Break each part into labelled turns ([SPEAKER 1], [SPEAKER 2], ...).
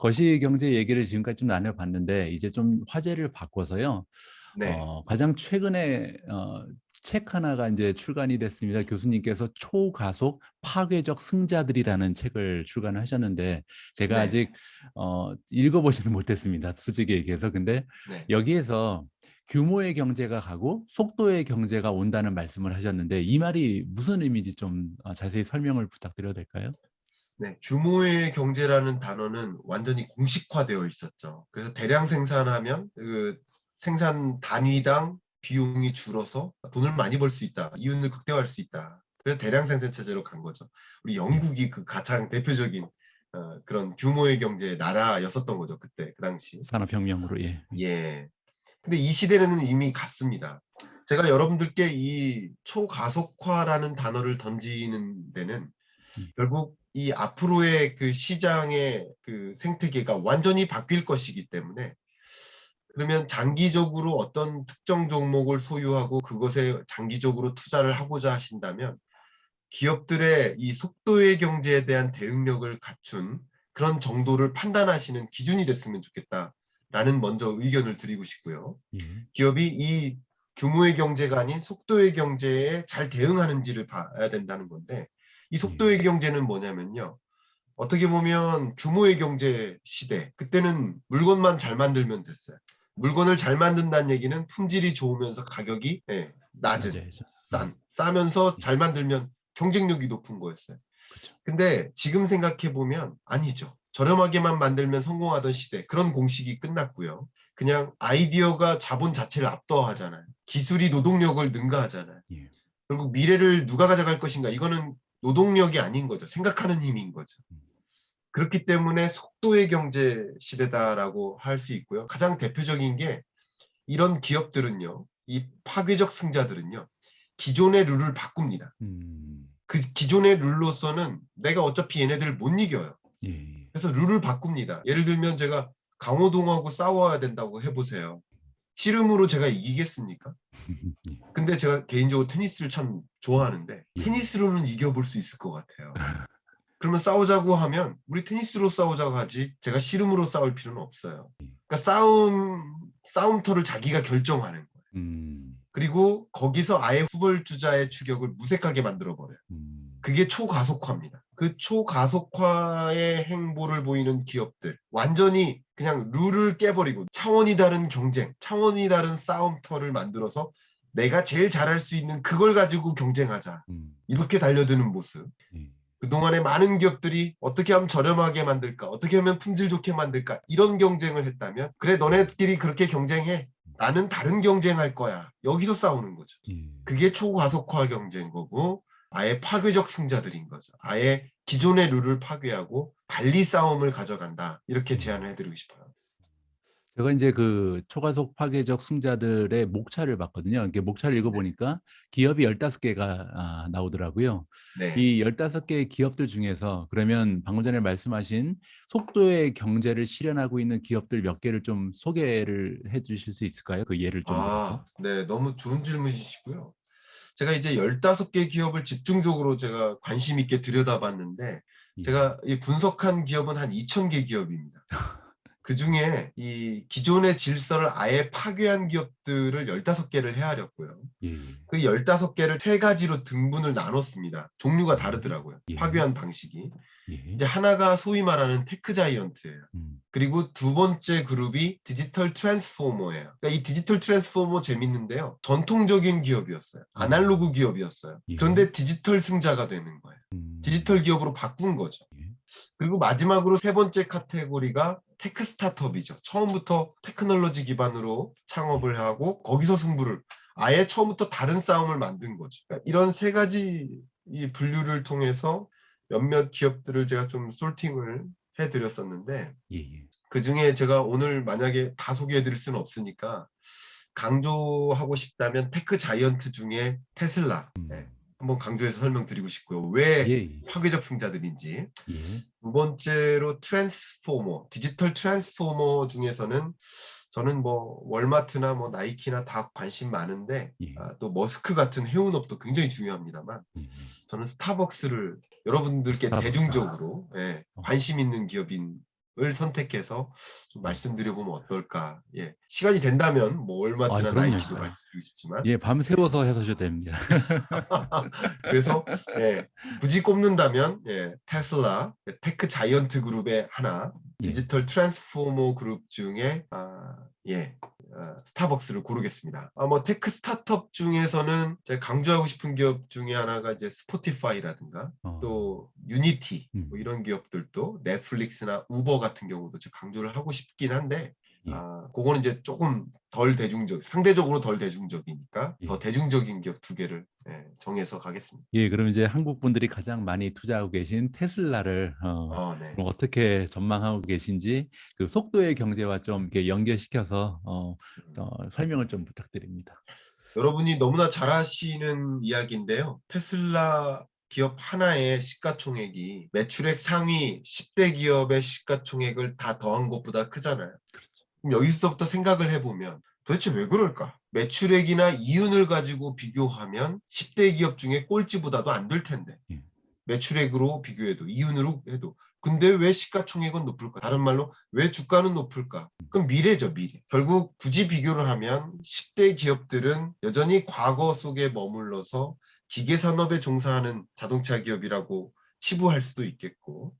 [SPEAKER 1] 거시 경제 얘기를 지금까지 좀 나눠봤는데 이제 좀 화제를 바꿔서요.
[SPEAKER 2] 네.
[SPEAKER 1] 어, 가장 최근에 어, 책 하나가 이제 출간이 됐습니다. 교수님께서 초가속 파괴적 승자들이라는 책을 출간하셨는데 제가
[SPEAKER 2] 네.
[SPEAKER 1] 아직 어, 읽어보지는 못했습니다. 솔직히 얘기해서 근데
[SPEAKER 2] 네.
[SPEAKER 1] 여기에서 규모의 경제가 가고 속도의 경제가 온다는 말씀을 하셨는데 이 말이 무슨 의미인지 좀 어, 자세히 설명을 부탁드려도 될까요?
[SPEAKER 2] 네. 규모의 경제라는 단어는 완전히 공식화되어 있었죠. 그래서 대량 생산하면 그 생산 단위당 비용이 줄어서 돈을 많이 벌 수 있다. 이윤을 극대화할 수 있다. 그래서 대량 생산 체제로 간 거죠. 우리 영국이 그 가장 대표적인 어, 그런 규모의 경제의 나라였었던 거죠. 그때 그 당시.
[SPEAKER 1] 산업혁명으로 예.
[SPEAKER 2] 예. 근데 이 시대는 이미 갔습니다. 제가 여러분들께 이 초가속화라는 단어를 던지는 데는
[SPEAKER 1] 음.
[SPEAKER 2] 결국 이 앞으로의 그 시장의 그 생태계가 완전히 바뀔 것이기 때문에 그러면 장기적으로 어떤 특정 종목을 소유하고 그것에 장기적으로 투자를 하고자 하신다면 기업들의 이 속도의 경제에 대한 대응력을 갖춘 그런 정도를 판단하시는 기준이 됐으면 좋겠다라는 먼저 의견을 드리고 싶고요.
[SPEAKER 1] 예.
[SPEAKER 2] 기업이 이 규모의 경제가 아닌 속도의 경제에 잘 대응하는지를 봐야 된다는 건데 이 속도의 경제는 뭐냐면요. 어떻게 보면 규모의 경제 시대 그때는 물건만 잘 만들면 됐어요. 물건을 잘 만든다는 얘기는 품질이 좋으면서 가격이 예, 낮은. 싼 싸면서 잘 만들면 경쟁력이 높은 거였어요. 근데 지금 생각해 보면 아니죠. 저렴하게만 만들면 성공하던 시대 그런 공식이 끝났고요. 그냥 아이디어가 자본 자체를 압도하잖아요. 기술이 노동력을 능가하잖아요.
[SPEAKER 1] 예.
[SPEAKER 2] 결국 미래를 누가 가져갈 것인가 이거는 노동력이 아닌 거죠. 생각하는 힘인 거죠.
[SPEAKER 1] 음.
[SPEAKER 2] 그렇기 때문에 속도의 경제 시대다라고 할 수 있고요. 가장 대표적인 게 이런 기업들은요. 이 파괴적 승자들은요. 기존의 룰을 바꿉니다.
[SPEAKER 1] 음.
[SPEAKER 2] 그 기존의 룰로서는 내가 어차피 얘네들을 못 이겨요.
[SPEAKER 1] 예.
[SPEAKER 2] 그래서 룰을 바꿉니다. 예를 들면 제가 강호동하고 싸워야 된다고 해보세요. 씨름으로 제가 이기겠습니까?
[SPEAKER 1] 예.
[SPEAKER 2] 근데 제가 개인적으로 테니스를 참 좋아하는데
[SPEAKER 1] 예.
[SPEAKER 2] 테니스로는 이겨볼 수 있을 것 같아요. 그러면 싸우자고 하면 우리 테니스로 싸우자고 하지 제가 씨름으로 싸울 필요는 없어요. 그러니까 싸움 싸움터를 자기가 결정하는 거예요.
[SPEAKER 1] 음.
[SPEAKER 2] 그리고 거기서 아예 후벌주자의 추격을 무색하게 만들어 버려요.
[SPEAKER 1] 음.
[SPEAKER 2] 그게 초가속화입니다. 그 초가속화의 행보를 보이는 기업들 완전히 그냥 룰을 깨버리고 차원이 다른 경쟁, 차원이 다른 싸움터를 만들어서 내가 제일 잘할 수 있는 그걸 가지고 경쟁하자.
[SPEAKER 1] 음.
[SPEAKER 2] 이렇게 달려드는 모습.
[SPEAKER 1] 예.
[SPEAKER 2] 그동안에 많은 기업들이 어떻게 하면 저렴하게 만들까, 어떻게 하면 품질 좋게 만들까, 이런 경쟁을 했다면, 그래, 너네끼리 그렇게 경쟁해. 나는 다른 경쟁할 거야. 여기서 싸우는 거죠.
[SPEAKER 1] 예.
[SPEAKER 2] 그게 초가속화 경제인 거고, 아예 파괴적 승자들인 거죠. 아예 기존의 룰을 파괴하고 달리 싸움을 가져간다. 이렇게 제안을 해드리고 싶어요.
[SPEAKER 1] 제가 이제 그 초가속 파괴적 승자들의 목차를 봤거든요. 이게 목차를 읽어보니까 기업이 15개가 아, 나오더라고요.
[SPEAKER 2] 네.
[SPEAKER 1] 이 15개의 기업들 중에서 그러면 방금 전에 말씀하신 속도의 경제를 실현하고 있는 기업들 몇 개를 좀 소개를 해 주실 수 있을까요? 그 예를 좀 들어서.
[SPEAKER 2] 아, 네. 너무 좋은 질문이시고요. 제가 이제 15개 기업을 집중적으로 제가 관심 있게 들여다봤는데,
[SPEAKER 1] 예.
[SPEAKER 2] 제가 이 분석한 기업은 한 2,000개 기업입니다. 그 중에 이 기존의 질서를 아예 파괴한 기업들을 15개를 헤아렸고요.
[SPEAKER 1] 예.
[SPEAKER 2] 그 15개를 세 가지로 등분을 나눴습니다. 종류가 다르더라고요.
[SPEAKER 1] 예.
[SPEAKER 2] 파괴한 방식이.
[SPEAKER 1] 예.
[SPEAKER 2] 이제 하나가 소위 말하는 테크 자이언트예요.
[SPEAKER 1] 음.
[SPEAKER 2] 그리고 두 번째 그룹이 디지털 트랜스포머예요. 그러니까 이 디지털 트랜스포머 재밌는데요. 전통적인 기업이었어요. 아날로그 기업이었어요.
[SPEAKER 1] 예.
[SPEAKER 2] 그런데 디지털 승자가 되는 거예요.
[SPEAKER 1] 음.
[SPEAKER 2] 디지털 기업으로 바꾼 거죠.
[SPEAKER 1] 예.
[SPEAKER 2] 그리고 마지막으로 세 번째 카테고리가 테크 스타트업이죠. 처음부터 테크놀로지 기반으로 창업을 하고 거기서 승부를 아예 처음부터 다른 싸움을 만든 거죠. 그러니까 이런 세 가지 이 분류를 통해서 몇몇 기업들을 제가 좀 솔팅을 해드렸었는데
[SPEAKER 1] 예. 예.
[SPEAKER 2] 그 중에 제가 오늘 만약에 다 소개해드릴 수는 없으니까 강조하고 싶다면 테크 자이언트 중에 테슬라
[SPEAKER 1] 음.
[SPEAKER 2] 네, 한번 강조해서 설명드리고 싶고요. 왜
[SPEAKER 1] 예. 예.
[SPEAKER 2] 파괴적 승자들인지
[SPEAKER 1] 예.
[SPEAKER 2] 두 번째로 트랜스포머 디지털 트랜스포머 중에서는 저는 뭐 월마트나 뭐 나이키나 다 관심 많은데
[SPEAKER 1] 예.
[SPEAKER 2] 아, 또 머스크 같은 해운업도 굉장히 중요합니다만
[SPEAKER 1] 예.
[SPEAKER 2] 저는 스타벅스를 여러분들께
[SPEAKER 1] 스타벅스.
[SPEAKER 2] 대중적으로 예,
[SPEAKER 1] 어.
[SPEAKER 2] 관심 있는 기업인 선택해서 좀 말씀드려 보면 어떨까. 예. 시간이 된다면 뭐
[SPEAKER 1] 아이, 그럼요.
[SPEAKER 2] 나이키도
[SPEAKER 1] 아.
[SPEAKER 2] 말씀드리고 싶지만
[SPEAKER 1] 예, 밤 새워서 해서셔도 됩니다.
[SPEAKER 2] 그래서 예, 굳이 꼽는다면 예, 테슬라 예, 테크 자이언트 그룹의 하나
[SPEAKER 1] 예.
[SPEAKER 2] 디지털 트랜스포머 그룹 중에 아, 예, 아, 스타벅스를 고르겠습니다. 아, 뭐 테크 스타트업 중에서는 제가 강조하고 싶은 기업 중에 하나가 이제 스포티파이라든가
[SPEAKER 1] 어,
[SPEAKER 2] 또 유니티
[SPEAKER 1] 음.
[SPEAKER 2] 뭐 이런 기업들도 넷플릭스나 우버 같은 경우도 제가 강조를 하고 싶긴 한데
[SPEAKER 1] 예.
[SPEAKER 2] 아, 그거는 이제 조금 덜 대중적, 상대적으로 덜 대중적이니까
[SPEAKER 1] 예.
[SPEAKER 2] 더 대중적인 기업 두 개를 예, 정해서 가겠습니다.
[SPEAKER 1] 예, 그럼 이제 한국 분들이 가장 많이 투자하고 계신 테슬라를 어,
[SPEAKER 2] 아, 네.
[SPEAKER 1] 어떻게 전망하고 계신지 그 속도의 경제와 좀 이렇게 연결시켜서 어, 어, 설명을 좀 부탁드립니다.
[SPEAKER 2] 여러분이 너무나 잘 아시는 이야기인데요. 테슬라 기업 하나의 시가총액이 매출액 상위 10대 기업의 시가총액을 다 더한 것보다 크잖아요.
[SPEAKER 1] 그렇죠.
[SPEAKER 2] 여기서부터 생각을 해보면 도대체 왜 그럴까? 매출액이나 이윤을 가지고 비교하면 10대 기업 중에 꼴찌보다도 안 될 텐데.
[SPEAKER 1] 예.
[SPEAKER 2] 매출액으로 비교해도 이윤으로 해도 근데 왜 시가총액은 높을까? 다른 말로 왜 주가는 높을까? 그럼 미래죠, 미래. 결국 굳이 비교를 하면 10대 기업들은 여전히 과거 속에 머물러서 기계 산업에 종사하는 자동차 기업이라고 치부할 수도 있겠고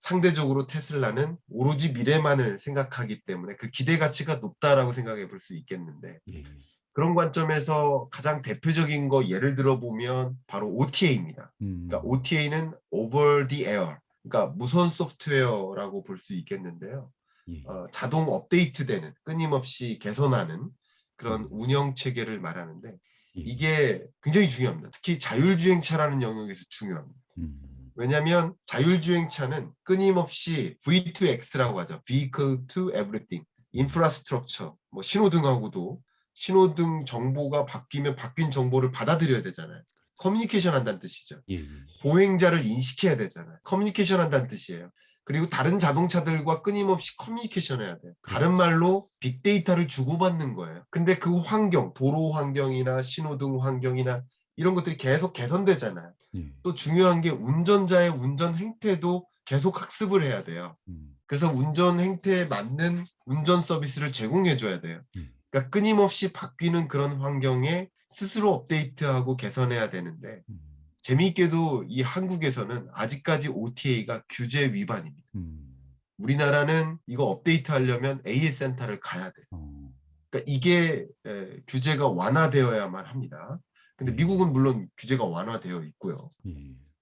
[SPEAKER 2] 상대적으로 테슬라는 오로지 미래만을 생각하기 때문에 그 기대 가치가 높다라고 생각해 볼 수 있겠는데
[SPEAKER 1] 예, 예.
[SPEAKER 2] 그런 관점에서 가장 대표적인 거 예를 들어 보면 바로 OTA입니다.
[SPEAKER 1] 음,
[SPEAKER 2] 그러니까 OTA는 over the air, 그러니까 무선 소프트웨어라고 볼 수 있겠는데요.
[SPEAKER 1] 예.
[SPEAKER 2] 어, 자동 업데이트되는 끊임없이 개선하는 그런
[SPEAKER 1] 음.
[SPEAKER 2] 운영 체계를 말하는데
[SPEAKER 1] 예.
[SPEAKER 2] 이게 굉장히 중요합니다. 특히 자율주행차라는 영역에서 중요합니다.
[SPEAKER 1] 음,
[SPEAKER 2] 왜냐하면 자율주행차는 끊임없이 V2X라고 하죠. Vehicle to Everything. 인프라스트럭처, 뭐 신호등하고도 신호등 정보가 바뀌면 바뀐 정보를 받아들여야 되잖아요. 커뮤니케이션 한다는 뜻이죠.
[SPEAKER 1] 예, 예.
[SPEAKER 2] 보행자를 인식해야 되잖아요. 커뮤니케이션 한다는 뜻이에요. 그리고 다른 자동차들과 끊임없이 커뮤니케이션 해야 돼요. 다른 말로 빅데이터를 주고받는 거예요. 근데 그 환경, 도로 환경이나 신호등 환경이나 이런 것들이 계속 개선되잖아요.
[SPEAKER 1] 예.
[SPEAKER 2] 또 중요한 게 운전자의 운전 행태도 계속 학습을 해야 돼요.
[SPEAKER 1] 음,
[SPEAKER 2] 그래서 운전 행태에 맞는 운전 서비스를 제공해 줘야 돼요.
[SPEAKER 1] 예.
[SPEAKER 2] 그러니까 끊임없이 바뀌는 그런 환경에 스스로 업데이트하고 개선해야 되는데
[SPEAKER 1] 음,
[SPEAKER 2] 재미있게도 이 한국에서는 아직까지 OTA가 규제 위반입니다.
[SPEAKER 1] 음,
[SPEAKER 2] 우리나라는 이거 업데이트 하려면 AS 센터를 가야 돼요.
[SPEAKER 1] 어,
[SPEAKER 2] 그러니까 이게 에, 규제가 완화되어야만 합니다. 근데
[SPEAKER 1] 음.
[SPEAKER 2] 미국은 물론 규제가 완화되어 있고요.
[SPEAKER 1] 예.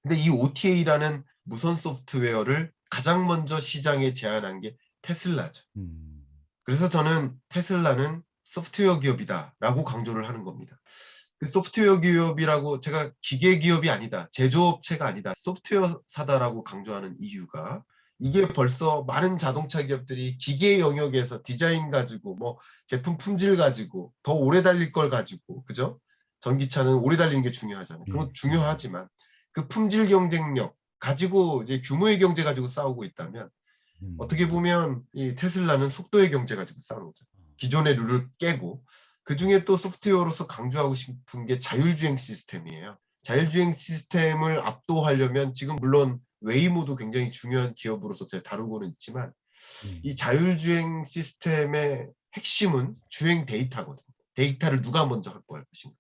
[SPEAKER 2] 근데 이 OTA라는 무선 소프트웨어를 가장 먼저 시장에 제안한 게 테슬라죠.
[SPEAKER 1] 음,
[SPEAKER 2] 그래서 저는 테슬라는 소프트웨어 기업이다라고 강조를 하는 겁니다. 그 소프트웨어 기업이라고 제가 기계 기업이 아니다, 제조업체가 아니다, 소프트웨어사다라고 강조하는 이유가 이게 벌써 많은 자동차 기업들이 기계 영역에서 디자인 가지고 뭐 제품 품질 가지고 더 오래 달릴 걸 가지고 그죠? 전기차는 오래 달리는 게 중요하잖아요. 그건
[SPEAKER 1] 음.
[SPEAKER 2] 중요하지만 그 품질 경쟁력 가지고 이제 규모의 경제 가지고 싸우고 있다면
[SPEAKER 1] 음.
[SPEAKER 2] 어떻게 보면 이 테슬라는 속도의 경제 가지고 싸우는 거죠. 기존의 룰을 깨고 그 중에 또 소프트웨어로서 강조하고 싶은 게 자율주행 시스템이에요. 자율주행 시스템을 압도하려면 지금 물론 웨이모도 굉장히 중요한 기업으로서 제가 다루고는 있지만
[SPEAKER 1] 예.
[SPEAKER 2] 이 자율주행 시스템의 핵심은 주행 데이터거든요. 데이터를 누가 먼저 확보할 것인가.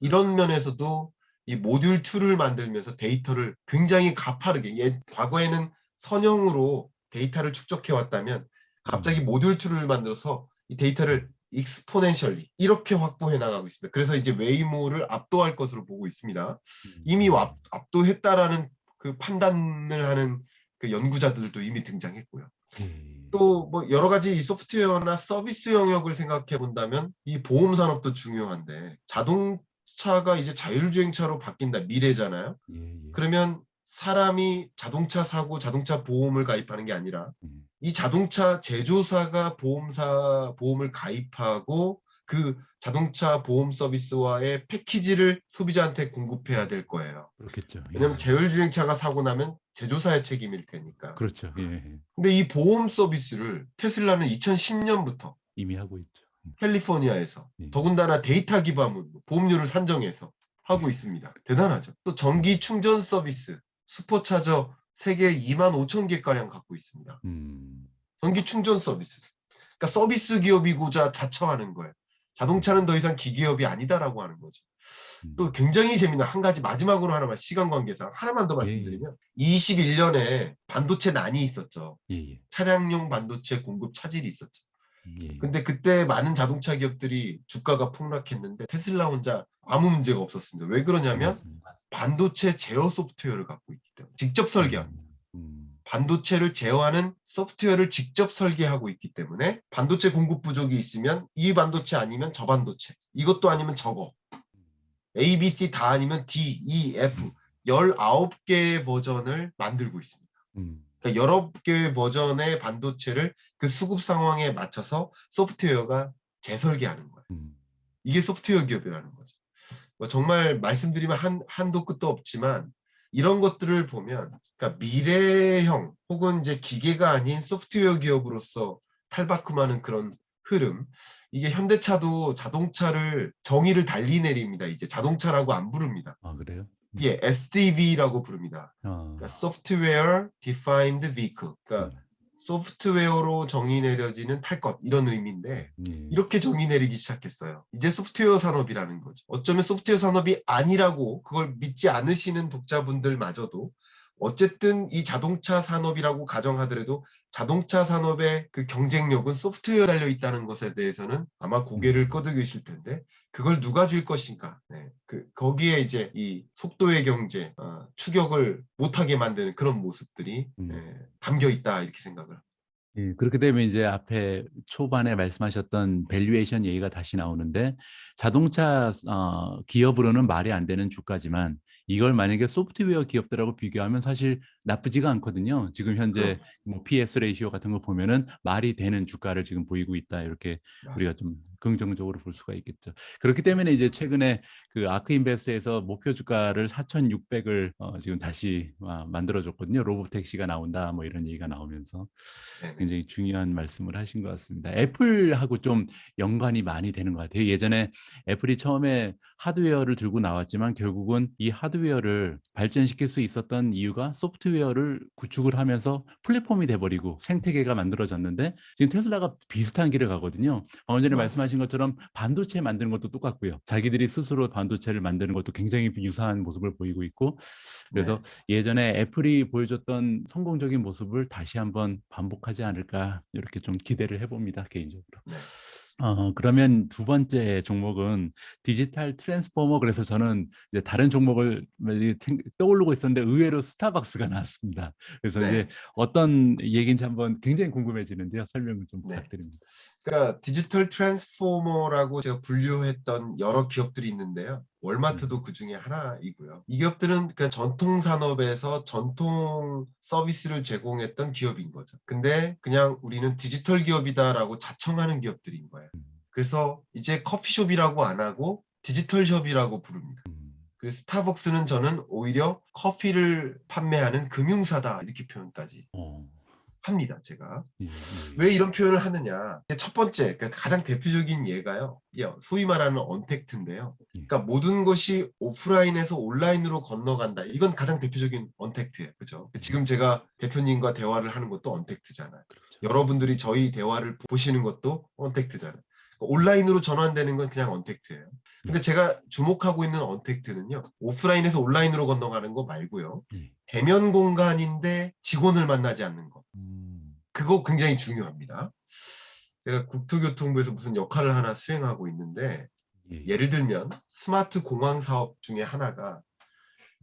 [SPEAKER 2] 이런 면에서도 이 모듈 2를 만들면서 데이터를 굉장히 가파르게 예, 과거에는 선형으로 데이터를 축적해 왔다면 갑자기 모듈 2를 만들어서 이 데이터를 익스포넨셜리 이렇게 확보해 나가고 있습니다. 그래서 이제 웨이모를 압도할 것으로 보고 있습니다.
[SPEAKER 1] 음.
[SPEAKER 2] 이미 압, 압도했다라는 그 판단을 하는 그 연구자들도 이미 등장했고요.
[SPEAKER 1] 예.
[SPEAKER 2] 또뭐 여러 가지 이 소프트웨어나 서비스 영역을 생각해 본다면 이 보험 산업도 중요한데 자동 차가 이제 자율주행차로 바뀐다 미래잖아요.
[SPEAKER 1] 예, 예.
[SPEAKER 2] 그러면 사람이 자동차 사고 자동차 보험을 가입하는 게 아니라
[SPEAKER 1] 음.
[SPEAKER 2] 이 자동차 제조사가 보험사 보험을 가입하고 그 자동차 보험 서비스와의 패키지를 소비자한테 공급해야 될 거예요.
[SPEAKER 1] 그렇겠죠. 예.
[SPEAKER 2] 왜냐하면 자율주행차가 사고 나면 제조사의 책임일 테니까.
[SPEAKER 1] 그렇죠. 예.
[SPEAKER 2] 근데 이 보험 서비스를 테슬라는 2010년부터
[SPEAKER 1] 이미 하고 있죠. 음.
[SPEAKER 2] 캘리포니아에서
[SPEAKER 1] 예.
[SPEAKER 2] 더군다나 데이터 기반으로 보험료를 산정해서 하고 있습니다. 대단하죠. 또 전기 충전 서비스 슈퍼차저 세계 2만 5천 개 가량 갖고 있습니다.
[SPEAKER 1] 음.
[SPEAKER 2] 전기 충전 서비스. 그러니까 서비스 기업이고자 자처하는 거예요. 자동차는 더 이상 기기업이 아니다라고 하는 거죠.
[SPEAKER 1] 음.
[SPEAKER 2] 또 굉장히 재밌는 한 가지 마지막으로 하나만 시간 관계상 하나만 더
[SPEAKER 1] 예,
[SPEAKER 2] 말씀드리면 21년에 반도체 난이 있었죠.
[SPEAKER 1] 예, 예.
[SPEAKER 2] 차량용 반도체 공급 차질이 있었죠.
[SPEAKER 1] 예.
[SPEAKER 2] 근데 그때 많은 자동차 기업들이 주가가 폭락했는데 테슬라 혼자 아무 문제가 없었습니다. 왜 그러냐면
[SPEAKER 1] 맞습니다.
[SPEAKER 2] 반도체 제어 소프트웨어를 갖고 있기 때문에 직접 설계합니다.
[SPEAKER 1] 음,
[SPEAKER 2] 반도체를 제어하는 소프트웨어를 직접 설계하고 있기 때문에 반도체 공급 부족이 있으면 이 반도체 아니면 저 반도체 이것도 아니면 저거 A, B, C 다 아니면 D, E, F 19개의 버전을 만들고 있습니다.
[SPEAKER 1] 음,
[SPEAKER 2] 그러니까 여러 개의 버전의 반도체를 그 수급 상황에 맞춰서 소프트웨어가 재설계하는 거예요.
[SPEAKER 1] 음,
[SPEAKER 2] 이게 소프트웨어 기업이라는 거죠. 뭐 정말 말씀드리면 한, 한도 끝도 없지만 이런 것들을 보면 그러니까 미래형 혹은 이제 기계가 아닌 소프트웨어 기업으로서 탈바꿈하는 그런 흐름 이게 현대차도 자동차를 정의를 달리 내립니다. 이제 자동차라고 안 부릅니다.
[SPEAKER 1] 아 그래요?
[SPEAKER 2] 예, SDV라고 부릅니다.
[SPEAKER 1] 아,
[SPEAKER 2] 그러니까 Software Defined Vehicle. 그러니까
[SPEAKER 1] 음,
[SPEAKER 2] 소프트웨어로 정의 내려지는 탈것 이런 의미인데
[SPEAKER 1] 예.
[SPEAKER 2] 이렇게 정의 내리기 시작했어요. 이제 소프트웨어 산업이라는 거죠. 어쩌면 소프트웨어 산업이 아니라고 그걸 믿지 않으시는 독자분들마저도 어쨌든 이 자동차 산업이라고 가정하더라도 자동차 산업의 그 경쟁력은 소프트웨어에 달려 있다는 것에 대해서는 아마 고개를
[SPEAKER 1] 음.
[SPEAKER 2] 끄덕이실 텐데 그걸 누가 줄 것인가? 네, 그 거기에 이제 이 속도의 경제 어, 추격을 못하게 만드는 그런 모습들이
[SPEAKER 1] 음.
[SPEAKER 2] 예, 담겨 있다 이렇게 생각을.
[SPEAKER 1] 예, 그렇게 되면 이제 앞에 초반에 말씀하셨던 밸류에이션 얘기가 다시 나오는데 자동차 어, 기업으로는 말이 안 되는 주가지만 이걸 만약에 소프트웨어 기업들하고 비교하면 사실 나쁘지가 않거든요. 지금 현재 뭐 PS 레이시오 같은 거 보면은 말이 되는 주가를 지금 보이고 있다 이렇게 우리가 좀 긍정적으로 볼 수가 있겠죠. 그렇기 때문에 이제 최근에 그 아크 인베스트에서 목표 주가를 4,600을 어, 지금 다시 아, 만들어줬거든요. 로보택시가 나온다 뭐 이런 얘기가 나오면서. 굉장히 중요한 말씀을 하신 것 같습니다. 애플하고 좀 연관이 많이 되는 것 같아요. 예전에 애플이 처음에 하드웨어를 들고 나왔지만 결국은 이 하드웨어를 발전시킬 수 있었던 이유가 소프트웨어를 구축을 하면서 플랫폼이 돼버리고 생태계가 만들어졌는데 지금 테슬라가 비슷한 길을 가거든요. 방금 전에
[SPEAKER 2] 맞아요.
[SPEAKER 1] 말씀하신 것처럼 반도체 만드는 것도 똑같고요. 자기들이 스스로 반도체를 만드는 것도 굉장히 유사한 모습을 보이고 있고 그래서 예전에 애플이 보여줬던 성공적인 모습을 다시 한번 반복하지 않을까 이렇게 좀 기대를 해봅니다 개인적으로.
[SPEAKER 2] 네.
[SPEAKER 1] 어 그러면 두 번째 종목은 디지털 트랜스포머 그래서 저는 이제 다른 종목을 생- 떠오르고 있었는데 의외로 스타벅스가 나왔습니다. 그래서
[SPEAKER 2] 네.
[SPEAKER 1] 이제 어떤 얘기인지 한번 굉장히 궁금해지는데요. 설명을 좀
[SPEAKER 2] 네.
[SPEAKER 1] 부탁드립니다.
[SPEAKER 2] 그러니까 디지털 트랜스포머라고 제가 분류했던 여러 기업들이 있는데요. 월마트도 그 중에 하나이고요. 이 기업들은 그 전통 산업에서 전통 서비스를 제공했던 기업인 거죠. 근데 그냥 우리는 디지털 기업이다라고 자청하는 기업들인 거예요.
[SPEAKER 1] 음,
[SPEAKER 2] 그래서 이제 커피숍이라고 안 하고 디지털 숍이라고 부릅니다.
[SPEAKER 1] 음,
[SPEAKER 2] 그 스타벅스는 저는 오히려 커피를 판매하는 금융사다 이렇게 표현까지
[SPEAKER 1] 어,
[SPEAKER 2] 합니다. 제가.
[SPEAKER 1] 예, 예.
[SPEAKER 2] 왜 이런 표현을 하느냐? 첫 번째, 그러니까 가장 대표적인 예가요. 예, 소위 말하는 언택트인데요.
[SPEAKER 1] 예.
[SPEAKER 2] 그러니까 모든 것이 오프라인에서 온라인으로 건너간다. 이건 가장 대표적인 언택트예요. 그죠? 지금 제가 대표님과 대화를 하는 것도 언택트잖아요.
[SPEAKER 1] 그렇죠.
[SPEAKER 2] 여러분들이 저희 대화를 보시는 것도 언택트잖아요. 그러니까 온라인으로 전환되는 건 그냥 언택트예요. 근데 제가 주목하고 있는 언택트는요. 오프라인에서 온라인으로 건너가는 거 말고요.
[SPEAKER 1] 예.
[SPEAKER 2] 대면 공간인데 직원을 만나지 않는 거.
[SPEAKER 1] 음,
[SPEAKER 2] 그거 굉장히 중요합니다. 제가 국토교통부에서 무슨 역할을 하나 수행하고 있는데
[SPEAKER 1] 예, 예.
[SPEAKER 2] 예를 들면 스마트 공항 사업 중에 하나가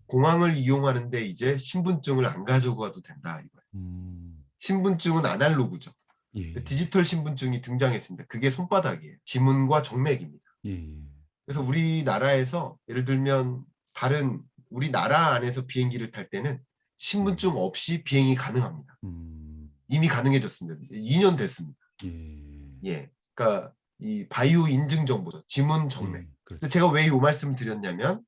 [SPEAKER 2] 공항을 이용하는데 이제 신분증을 안 가져가도 된다 이거예요.
[SPEAKER 1] 음,
[SPEAKER 2] 신분증은 아날로그죠.
[SPEAKER 1] 예,
[SPEAKER 2] 그 디지털 신분증이 등장했습니다. 그게 손바닥이에요. 지문과 정맥입니다.
[SPEAKER 1] 예, 예.
[SPEAKER 2] 그래서 우리나라에서 예를 들면 다른 우리나라 안에서 비행기를 탈 때는 신분증 없이 비행이 가능합니다.
[SPEAKER 1] 음,
[SPEAKER 2] 이미 가능해졌습니다. 2년 됐습니다.
[SPEAKER 1] 예.
[SPEAKER 2] 예. 그러니까 이 바이오 인증 정보죠. 지문 정맥.
[SPEAKER 1] 예, 그렇죠.
[SPEAKER 2] 제가 왜 이 말씀을 드렸냐면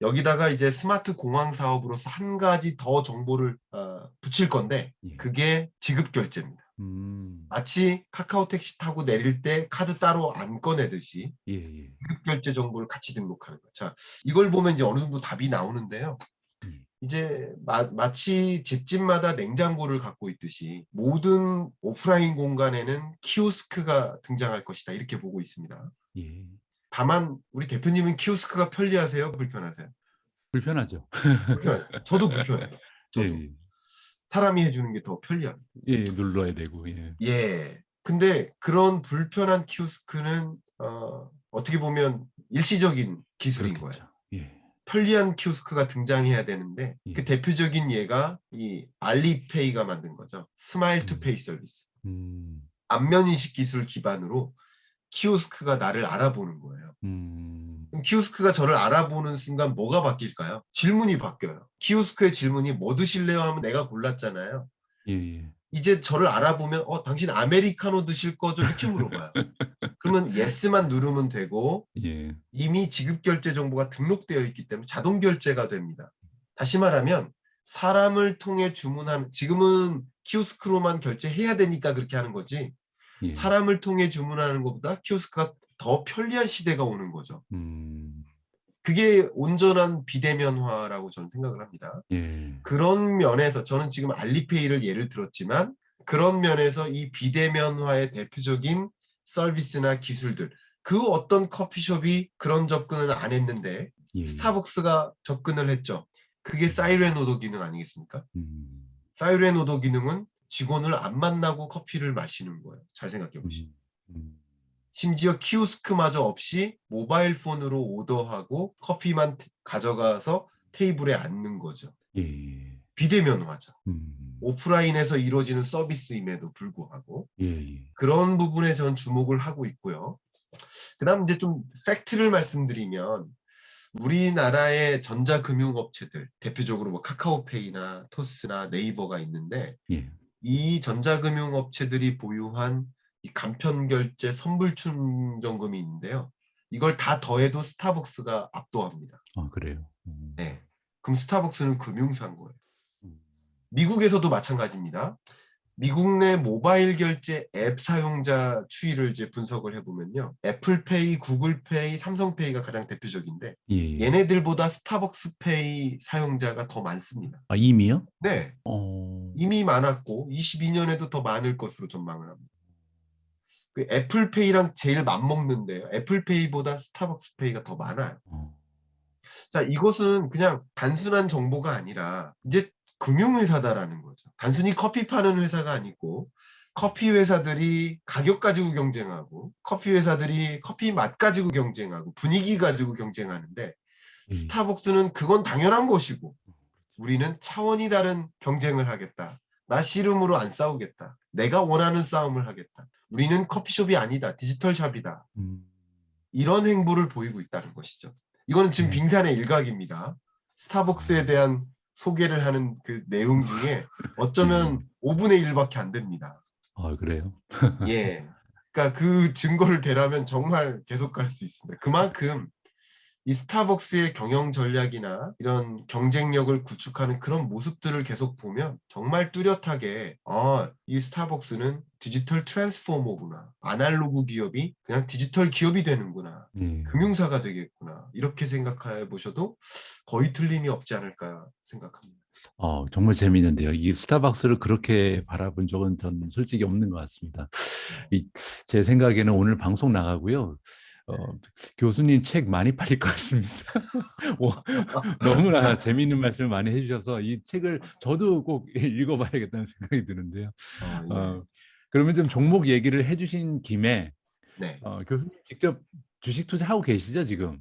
[SPEAKER 2] 여기다가 이제 스마트 공항 사업으로서 한 가지 더 정보를 어, 붙일 건데
[SPEAKER 1] 예.
[SPEAKER 2] 그게 지급 결제입니다.
[SPEAKER 1] 음,
[SPEAKER 2] 마치 카카오 택시 타고 내릴 때 카드 따로 안 꺼내듯이
[SPEAKER 1] 예, 예.
[SPEAKER 2] 결제 정보를 같이 등록하는 거죠. 자, 이걸 보면 이제 어느 정도 답이 나오는데요.
[SPEAKER 1] 음.
[SPEAKER 2] 이제 마, 마치 집집마다 냉장고를 갖고 있듯이 모든 오프라인 공간에는 키오스크가 등장할 것이다 이렇게 보고 있습니다.
[SPEAKER 1] 예.
[SPEAKER 2] 다만 우리 대표님은 키오스크가 편리하세요? 불편하세요?
[SPEAKER 1] 불편하죠.
[SPEAKER 2] 불편해요. 저도 불편해요. 저도
[SPEAKER 1] 예.
[SPEAKER 2] 사람이 해주는 게 더 편리합니다.
[SPEAKER 1] 예, 눌러야 되고. 예.
[SPEAKER 2] 예. 근데 그런 불편한 키오스크는 어, 어떻게 보면 일시적인 기술인 거예요.
[SPEAKER 1] 그렇겠죠. 예.
[SPEAKER 2] 편리한 키오스크가 등장해야 되는데
[SPEAKER 1] 예.
[SPEAKER 2] 그 대표적인 예가 이 알리페이가 만든 거죠. 스마일 투
[SPEAKER 1] 음.
[SPEAKER 2] 페이 서비스.
[SPEAKER 1] 음.
[SPEAKER 2] 안면 인식 기술 기반으로 키오스크가 나를 알아보는 거예요.
[SPEAKER 1] 음.
[SPEAKER 2] 키오스크가 저를 알아보는 순간 뭐가 바뀔까요? 질문이 바뀌어요. 키오스크의 질문이 뭐 드실래요 하면 내가 골랐잖아요.
[SPEAKER 1] 예, 예.
[SPEAKER 2] 이제 저를 알아보면 어 당신 아메리카노 드실 거죠? 이렇게 물어봐요. 그러면 예스만 누르면 되고
[SPEAKER 1] 예.
[SPEAKER 2] 이미 지급 결제 정보가 등록되어 있기 때문에 자동 결제가 됩니다. 다시 말하면 사람을 통해 주문한 지금은 키오스크로만 결제해야 되니까 그렇게 하는 거지
[SPEAKER 1] 예.
[SPEAKER 2] 사람을 통해 주문하는 것보다 키오스크가 더 편리한 시대가 오는 거죠.
[SPEAKER 1] 음.
[SPEAKER 2] 그게 온전한 비대면화라고 저는 생각을 합니다.
[SPEAKER 1] 예.
[SPEAKER 2] 그런 면에서 저는 지금 알리페이를 예를 들었지만 그런 면에서 이 비대면화의 대표적인 서비스나 기술들 그 어떤 커피숍이 그런 접근을 안 했는데
[SPEAKER 1] 예.
[SPEAKER 2] 스타벅스가 접근을 했죠. 그게 사이렌 오더 기능 아니겠습니까?
[SPEAKER 1] 음.
[SPEAKER 2] 사이렌 오더 기능은 직원을 안 만나고 커피를 마시는 거예요. 잘 생각해 보시죠.
[SPEAKER 1] 음. 음.
[SPEAKER 2] 심지어 키오스크마저 없이 모바일 폰으로 오더하고 커피만 테- 가져가서 테이블에 앉는 거죠.
[SPEAKER 1] 예.
[SPEAKER 2] 비대면화죠.
[SPEAKER 1] 음.
[SPEAKER 2] 오프라인에서 이루어지는 서비스임에도 불구하고
[SPEAKER 1] 예, 예.
[SPEAKER 2] 그런 부분에 전 주목을 하고 있고요. 그다음 이제 좀 팩트를 말씀드리면 우리나라의 전자금융업체들 대표적으로 뭐 카카오페이나 토스나 네이버가 있는데
[SPEAKER 1] 예.
[SPEAKER 2] 이 전자금융업체들이 보유한 이 간편결제 선불충전금이 있는데요. 이걸 다 더해도 스타벅스가 압도합니다.
[SPEAKER 1] 아, 그래요. 음.
[SPEAKER 2] 네. 그럼 스타벅스는 금융사인 거예요.
[SPEAKER 1] 음.
[SPEAKER 2] 미국에서도 마찬가지입니다. 미국 내 모바일 결제 앱 사용자 추이를 이제 분석을 해보면요. 애플페이, 구글페이, 삼성페이가 가장 대표적인데
[SPEAKER 1] 예. 예.
[SPEAKER 2] 얘네들보다 스타벅스페이 사용자가 더 많습니다.
[SPEAKER 1] 아, 이미요?
[SPEAKER 2] 네.
[SPEAKER 1] 어.
[SPEAKER 2] 이미 많았고 22년에도 더 많을 것으로 전망을 합니다. 그 애플페이랑 제일 맞먹는데요. 애플페이보다 스타벅스페이가 더 많아요.
[SPEAKER 1] 어.
[SPEAKER 2] 자, 이것은 그냥 단순한 정보가 아니라 이제 금융회사다라는 거죠. 단순히 커피 파는 회사가 아니고 커피 회사들이 가격 가지고 경쟁하고 커피 회사들이 커피 맛 가지고 경쟁하고 분위기 가지고 경쟁하는데
[SPEAKER 1] 예.
[SPEAKER 2] 스타벅스는 그건 당연한 것이고 우리는 차원이 다른 경쟁을 하겠다. 나 씨름으로 안 싸우겠다. 내가 원하는 싸움을 하겠다. 우리는 커피숍이 아니다. 디지털 샵이다.
[SPEAKER 1] 음.
[SPEAKER 2] 이런 행보를 보이고 있다는 것이죠. 이거는 지금
[SPEAKER 1] 네.
[SPEAKER 2] 빙산의 일각입니다. 스타벅스에 대한 소개를 하는 그 내용 중에 어쩌면 5분의 1밖에 안 됩니다.
[SPEAKER 1] 아, 그래요?
[SPEAKER 2] 예. 그러니까 그 증거를 대라면 정말 계속 갈 수 있습니다. 그만큼 이 스타벅스의 경영 전략이나 이런 경쟁력을 구축하는 그런 모습들을 계속 보면 정말 뚜렷하게 아, 이 스타벅스는 디지털 트랜스포머구나. 아날로그 기업이 그냥 디지털 기업이 되는구나.
[SPEAKER 1] 예.
[SPEAKER 2] 금융사가 되겠구나. 이렇게 생각해 보셔도 거의 틀림이 없지 않을까 생각합니다.
[SPEAKER 1] 어, 정말 재미있는데요. 이 스타벅스를 그렇게 바라본 적은 저는 솔직히 없는 것 같습니다. 이, 제 생각에는 오늘 방송 나가고요. 어, 교수님 책 많이 팔릴 것 같습니다. 오, 너무나 재미있는 말씀을 많이 해주셔서 이 책을 저도 꼭 읽어봐야겠다는 생각이 드는데요.
[SPEAKER 2] 어, 예.
[SPEAKER 1] 어, 그러면 좀 종목 얘기를 해주신 김에
[SPEAKER 2] 네.
[SPEAKER 1] 어, 교수님 직접 주식 투자하고 계시죠 지금?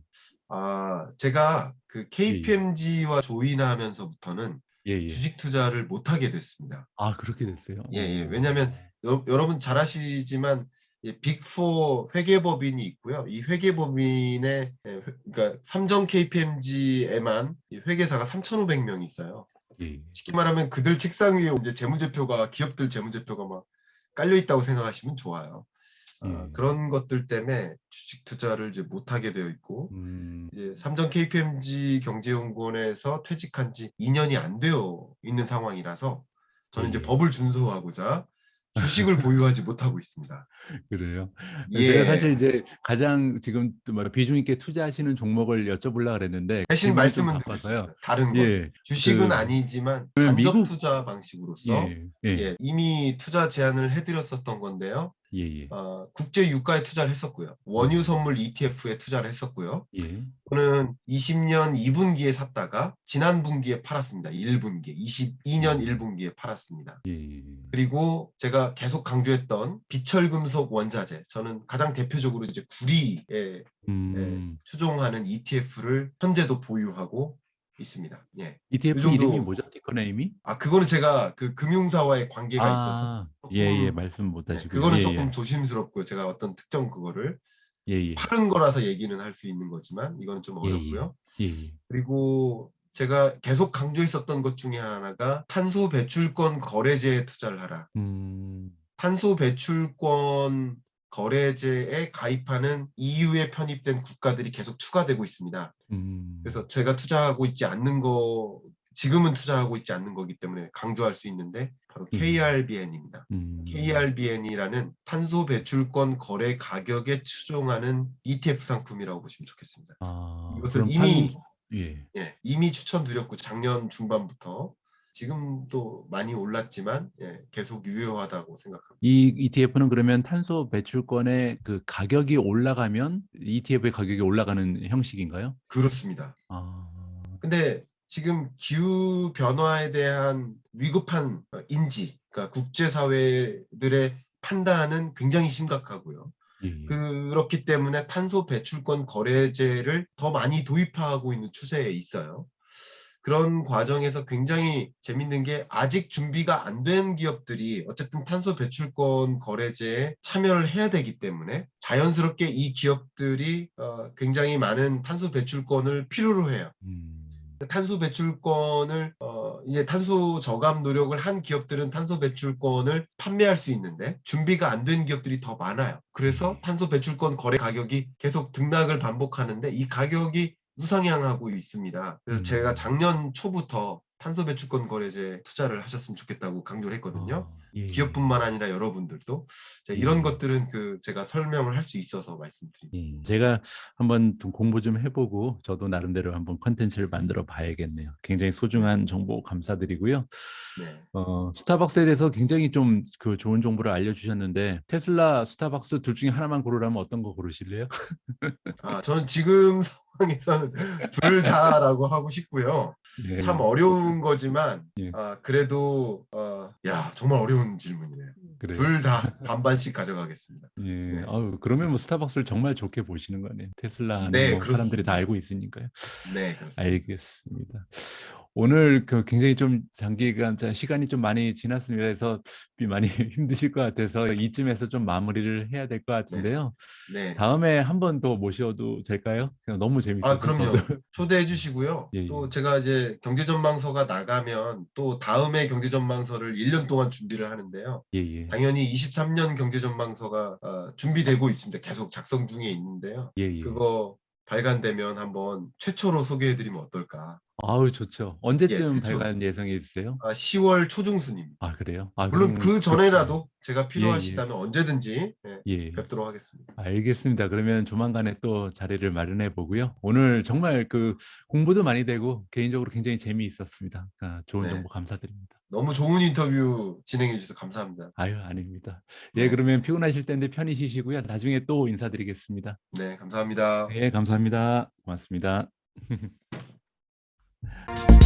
[SPEAKER 2] 아, 제가 그 KPMG와 조인하면서부터는
[SPEAKER 1] 예, 예.
[SPEAKER 2] 주식 투자를 못 하게 됐습니다.
[SPEAKER 1] 아 그렇게 됐어요.
[SPEAKER 2] 예, 예.
[SPEAKER 1] 어.
[SPEAKER 2] 왜냐하면 여, 여러분 잘 아시지만 빅4 회계법인이 있고요. 이 회계법인의 예, 회- 그러니까 삼정 KPMG에만 회계사가 3,500명이 있어요.
[SPEAKER 1] 예.
[SPEAKER 2] 쉽게 말하면 그들 책상 위에 이제 재무제표가 기업들 재무제표가 막 깔려 있다고 생각하시면 좋아요. 어,
[SPEAKER 1] 예.
[SPEAKER 2] 그런 것들 때문에 주식 투자를 이제 못 하게 되어 있고
[SPEAKER 1] 음,
[SPEAKER 2] 이제 삼정 KPMG 경제연구원에서 퇴직한 지 2년이 안 되어 있는 상황이라서 저는 이제
[SPEAKER 1] 예.
[SPEAKER 2] 법을 준수하고자 주식을 보유하지 못하고 있습니다.
[SPEAKER 1] 그래요.
[SPEAKER 2] 예.
[SPEAKER 1] 제가 사실 이제 가장 지금 또뭐 비중 있게 투자하시는 종목을 여쭤보려고 그랬는데
[SPEAKER 2] 대신 말씀은
[SPEAKER 1] 바빠서요.
[SPEAKER 2] 다른 거.
[SPEAKER 1] 예.
[SPEAKER 2] 주식은
[SPEAKER 1] 그-
[SPEAKER 2] 아니지만
[SPEAKER 1] 그
[SPEAKER 2] 간접
[SPEAKER 1] 미국-
[SPEAKER 2] 투자 방식으로서
[SPEAKER 1] 예. 예.
[SPEAKER 2] 예, 이미 투자 제안을 해드렸었던 건데요.
[SPEAKER 1] 예. 예.
[SPEAKER 2] 어, 국제 유가에 투자를 했었고요. 원유 선물 ETF에 투자를 했었고요.
[SPEAKER 1] 예.
[SPEAKER 2] 저는 20년 2분기에 샀다가 지난 분기에 팔았습니다. 1분기, 22년 1분기에 팔았습니다.
[SPEAKER 1] 예. 예.
[SPEAKER 2] 그리고 제가 계속 강조했던 비철금속 원자재, 저는 가장 대표적으로 이제 구리에
[SPEAKER 1] 음.
[SPEAKER 2] 추종하는 ETF를 현재도 보유하고 있습니다. 예.
[SPEAKER 1] ETF
[SPEAKER 2] 이 정도-
[SPEAKER 1] 이름이 뭐죠? 티커 네임이?
[SPEAKER 2] 아 그거는 제가 그 금융사와의 관계가 있어서
[SPEAKER 1] 아, 예, 예,
[SPEAKER 2] 조금-
[SPEAKER 1] 말씀 못
[SPEAKER 2] 네,
[SPEAKER 1] 하시고.
[SPEAKER 2] 그거는
[SPEAKER 1] 예,
[SPEAKER 2] 조금 조심스럽고요. 제가 어떤 특정 그거를
[SPEAKER 1] 예. 예.
[SPEAKER 2] 파는 거라서 얘기는 할 수 있는 거지만 이거는 좀
[SPEAKER 1] 예, 예.
[SPEAKER 2] 어렵고요.
[SPEAKER 1] 예. 예.
[SPEAKER 2] 그리고 제가 계속 강조했었던 것 중에 하나가 탄소 배출권 거래제에 투자를 하라.
[SPEAKER 1] 음.
[SPEAKER 2] 탄소 배출권 거래제에 가입하는 EU에 편입된 국가들이 계속 추가되고 있습니다.
[SPEAKER 1] 음.
[SPEAKER 2] 그래서 제가 투자하고 있지 않는 거 지금은 투자하고 있지 않는 거기 때문에 강조할 수 있는데 바로
[SPEAKER 1] 음.
[SPEAKER 2] KRBN입니다.
[SPEAKER 1] 음.
[SPEAKER 2] KRBN이라는 탄소 배출권 거래 가격에 추종하는 ETF 상품이라고 보시면 좋겠습니다.
[SPEAKER 1] 아,
[SPEAKER 2] 이것을 이미
[SPEAKER 1] 판- 예.
[SPEAKER 2] 예, 이미 추천드렸고 작년 중반부터 지금도 많이 올랐지만 예, 계속 유효하다고 생각합니다.
[SPEAKER 1] 이 ETF는 그러면 탄소 배출권의 그 가격이 올라가면 ETF의 가격이 올라가는 형식인가요?
[SPEAKER 2] 그렇습니다.
[SPEAKER 1] 아.
[SPEAKER 2] 근데 지금 기후 변화에 대한 위급한 어, 인지, 그러니까 국제 사회들의 판단은 굉장히 심각하고요.
[SPEAKER 1] 예. 예.
[SPEAKER 2] 그렇기 때문에 탄소 배출권 거래제를 더 많이 도입하고 있는 추세에 있어요. 그런 과정에서 굉장히 재밌는 게 아직 준비가 안 된 기업들이 어쨌든 탄소 배출권 거래제에 참여를 해야 되기 때문에 자연스럽게 이 기업들이 어, 굉장히 많은 탄소 배출권을 필요로 해요.
[SPEAKER 1] 음.
[SPEAKER 2] 탄소 배출권을 어 이제 탄소 저감 노력을 한 기업들은 탄소 배출권을 판매할 수 있는데 준비가 안 된 기업들이 더 많아요. 그래서
[SPEAKER 1] 네.
[SPEAKER 2] 탄소 배출권 거래 가격이 계속 등락을 반복하는데 이 가격이 우상향하고 있습니다. 그래서
[SPEAKER 1] 음.
[SPEAKER 2] 제가 작년 초부터 탄소 배출권 거래제 투자를 하셨으면 좋겠다고 강조를 했거든요.
[SPEAKER 1] 아, 예.
[SPEAKER 2] 기업뿐만 아니라 여러분들도 자,
[SPEAKER 1] 예.
[SPEAKER 2] 이런 것들은 그 제가 설명을 할 수 있어서 말씀드립니다.
[SPEAKER 1] 예. 제가 한번 좀 공부 좀 해보고 저도 나름대로 한번 컨텐츠를 만들어 봐야겠네요. 굉장히 소중한 정보 감사드리고요.
[SPEAKER 2] 네.
[SPEAKER 1] 어, 스타벅스에 대해서 굉장히 좀 그 좋은 정보를 알려주셨는데 테슬라, 스타벅스 둘 중에 하나만 고르라면 어떤 거 고르실래요?
[SPEAKER 2] 아, 저는 지금 상황에서는 둘 다라고 하고 싶고요.
[SPEAKER 1] 예.
[SPEAKER 2] 참 어려운 거지만
[SPEAKER 1] 예.
[SPEAKER 2] 아, 그래도 어, 야 정말 어려운 질문이네요.
[SPEAKER 1] 그래요.
[SPEAKER 2] 둘 다 반반씩 가져가겠습니다.
[SPEAKER 1] 예.
[SPEAKER 2] 네.
[SPEAKER 1] 아유, 그러면 뭐 스타벅스를 정말 좋게 보시는 거네요. 테슬라는
[SPEAKER 2] 네,
[SPEAKER 1] 뭐 사람들이 다. 알고 있으니까요.
[SPEAKER 2] 네, 그렇습니다.
[SPEAKER 1] 알겠습니다. 오늘 그 굉장히 좀 장기간 자- 시간이 좀 많이 지났습니다. 그래서 많이 힘드실 것 같아서 이쯤에서 좀 마무리를 해야 될 것 같은데요.
[SPEAKER 2] 네.
[SPEAKER 1] 다음에 한 번 더 모셔도 될까요? 너무 재밌어서
[SPEAKER 2] 아, 그럼요. 초대해 주시고요.
[SPEAKER 1] 예,
[SPEAKER 2] 또
[SPEAKER 1] 예.
[SPEAKER 2] 제가 이제 경제 전망서가 나가면 또 다음에 경제 전망서를 1년 동안 준비를 하는데요.
[SPEAKER 1] 예, 예.
[SPEAKER 2] 당연히 23년 경제 전망서가 어, 준비되고 있습니다. 계속 작성 중에 있는데요.
[SPEAKER 1] 예, 예.
[SPEAKER 2] 그거 발간되면 한번 최초로 소개해드리면 어떨까?
[SPEAKER 1] 아우 좋죠. 언제쯤
[SPEAKER 2] 최초.
[SPEAKER 1] 발간 예정이 있으세요?
[SPEAKER 2] 아, 10월 초중순입니다.
[SPEAKER 1] 아 그래요? 아,
[SPEAKER 2] 물론
[SPEAKER 1] 그럼
[SPEAKER 2] 그 전에라도 제가
[SPEAKER 1] 예.
[SPEAKER 2] 필요하시다면 언제든지 예,
[SPEAKER 1] 예.
[SPEAKER 2] 뵙도록 하겠습니다.
[SPEAKER 1] 알겠습니다. 그러면 조만간에 또 자리를 마련해 보고요. 오늘 정말 그 공부도 많이 되고 개인적으로 굉장히 재미있었습니다. 아, 좋은
[SPEAKER 2] 네.
[SPEAKER 1] 정보 감사드립니다.
[SPEAKER 2] 너무 좋은 인터뷰 진행해 주셔서 감사합니다.
[SPEAKER 1] 아유 아닙니다.
[SPEAKER 2] 네.
[SPEAKER 1] 예, 그러면 피곤하실 텐데 편히 쉬시고요. 나중에 또 인사드리겠습니다.
[SPEAKER 2] 네, 감사합니다.
[SPEAKER 1] 네, 감사합니다. 고맙습니다. Thank you.